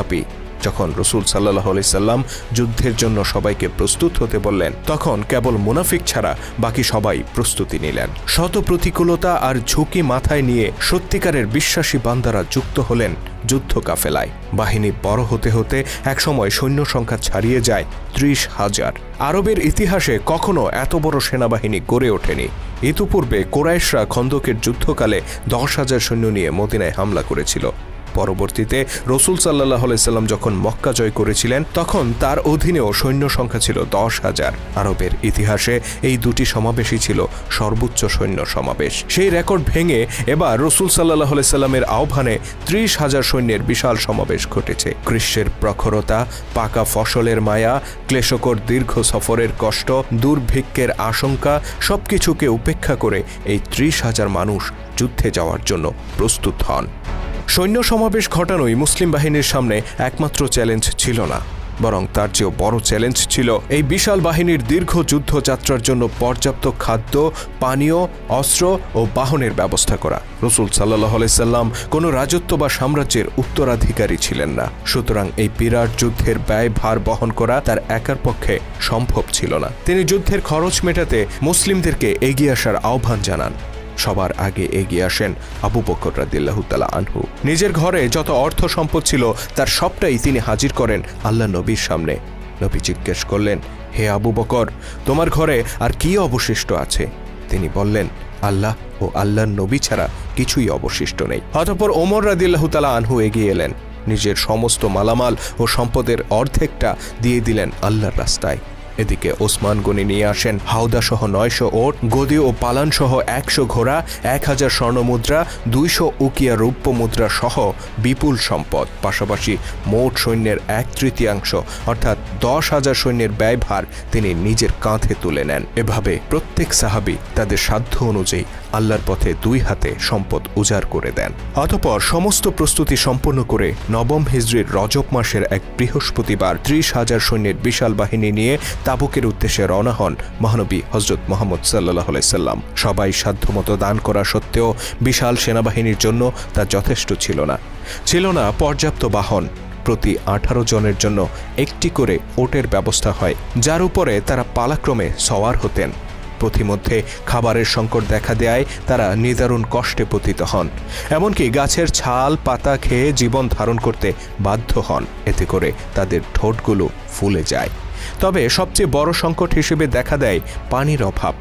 তথাপি যখন রসুল সাল্লাহ সাল্লাম যুদ্ধের জন্য সবাইকে প্রস্তুত হতে বললেন, তখন কেবল মুনাফিক ছাড়া বাকি সবাই প্রস্তুতি নিলেন। শত প্রতিকূলতা আর ঝুঁকি মাথায় নিয়ে সত্যিকারের বিশ্বাসী বান্দারা যুক্ত হলেন যুদ্ধ কাফেলায়। বাহিনী বড় হতে হতে একসময় সৈন্য সংখ্যা ছাড়িয়ে যায় ত্রিশ হাজার। আরবের ইতিহাসে কখনো এত বড় সেনাবাহিনী গড়ে ওঠেনি। ইতিপূর্বে কোরাইশরা খন্দকের যুদ্ধকালে দশ হাজার সৈন্য নিয়ে মদিনায় হামলা করেছিল। পরবর্তীতে রসুল সাল্লাহ সাল্লাম যখন মক্কা জয় করেছিলেন, তখন তার অধীনেও সৈন্য সংখ্যা ছিল দশ হাজার। আরবের ইতিহাসে এই দুটি সমাবেশই ছিল সর্বোচ্চ সৈন্য সমাবেশ। সেই রেকর্ড ভেঙে এবার রসুল সাল্লাহ সাল্লামের আহ্বানে ত্রিশ হাজার সৈন্যের বিশাল সমাবেশ ঘটেছে। গ্রীষ্মের প্রখরতা, পাকা ফসলের মায়া, ক্লেশকর দীর্ঘ সফরের কষ্ট, দুর্ভিক্ষের আশঙ্কা, সবকিছুকে উপেক্ষা করে এই ত্রিশ হাজার মানুষ যুদ্ধে যাওয়ার জন্য প্রস্তুত হন। সৈন্য সমাবেশ ঘটানোই মুসলিম বাহিনীর সামনে একমাত্র চ্যালেঞ্জ ছিল না, বরং তার চেয়েও বড় চ্যালেঞ্জ ছিল এই বিশাল বাহিনীর দীর্ঘ যুদ্ধযাত্রার জন্য পর্যাপ্ত খাদ্য, পানীয়, অস্ত্র ও বাহনের ব্যবস্থা করা। রসুল সাল্লাহ সাল্লাম কোনো রাজত্ব বা সাম্রাজ্যের উত্তরাধিকারী ছিলেন না, সুতরাং এই বিরাট যুদ্ধের ব্যয় ভার বহন করা তার একার পক্ষে সম্ভব ছিল না। তিনি যুদ্ধের খরচ মেটাতে মুসলিমদেরকে এগিয়ে আসার আহ্বান জানান। সবার আগে এগিয়ে আসেন আবু বকর রাদিল্লাহুতালা আনহু। নিজের ঘরে যত অর্থ সম্পদ ছিল, তার সবটাই তিনি হাজির করেন আল্লাহ নবীর সামনে। নবী জিজ্ঞেস করলেন, হে আবু বকর, তোমার ঘরে আর কি অবশিষ্ট আছে? তিনি বললেন, আল্লাহ ও আল্লাহর নবী ছাড়া কিছুই অবশিষ্ট নেই। অতপর ওমর রাদিল্লাহুতালা আনহু এগিয়ে এলেন। নিজের সমস্ত মালামাল ও সম্পদের অর্ধেকটা দিয়ে দিলেন আল্লাহর রাস্তায়। এদিকে ওসমান গনি নিয়ে আসেন হাওদা সহ নয়শো ওট গদি ও পালান সহ একশো ঘোড়া, এক হাজার স্বর্ণমুদ্রা, দুইশো উকিয়া রৌপ্য মুদ্রা সহ বিপুল সম্পদ। পাশাপাশি মোট সৈন্যের এক তৃতীয়াংশ, অর্থাৎ দশ হাজার সৈন্যের ব্যয়ভার তিনি নিজের কাঁধে তুলে নেন। এভাবে প্রত্যেক সাহাবি তাদের সাধ্য অনুযায়ী আল্লাহর পথে দুই হাতে সম্পদ উজাড় করে দেন। অতপর সমস্ত প্রস্তুতি সম্পন্ন করে নবম হিজরির রজব মাসের এক বৃহস্পতিবার ত্রিশ হাজার সৈন্যের বিশাল বাহিনী নিয়ে তাবুকের উদ্দেশ্যে রওনা হন মহানবী হজরত মোহাম্মদ সাল্লাহ সাল্লাম। সবাই সাধ্যমতো দান করা সত্ত্বেও বিশাল সেনাবাহিনীর জন্য তা যথেষ্ট ছিল না। ছিল না পর্যাপ্ত বাহন। প্রতি আঠারো জনের জন্য একটি করে ওটের ব্যবস্থা হয়, যার উপরে তারা পালাক্রমে সওয়ার হতেন। পথিমধ্যে খাবারের সংকট দেখা দেয় তারা নিদারুণ কষ্টে পতিত হন। এমনকি গাছের ছাল, পাতা খেয়ে জীবন ধারণ করতে বাধ্য হন। এতে করে তাদের ঠোঁটগুলো ফুলে যায়। তবে সবচেয়ে বড় সংকট হিসেবে দেখা দেয় পানির অভাব।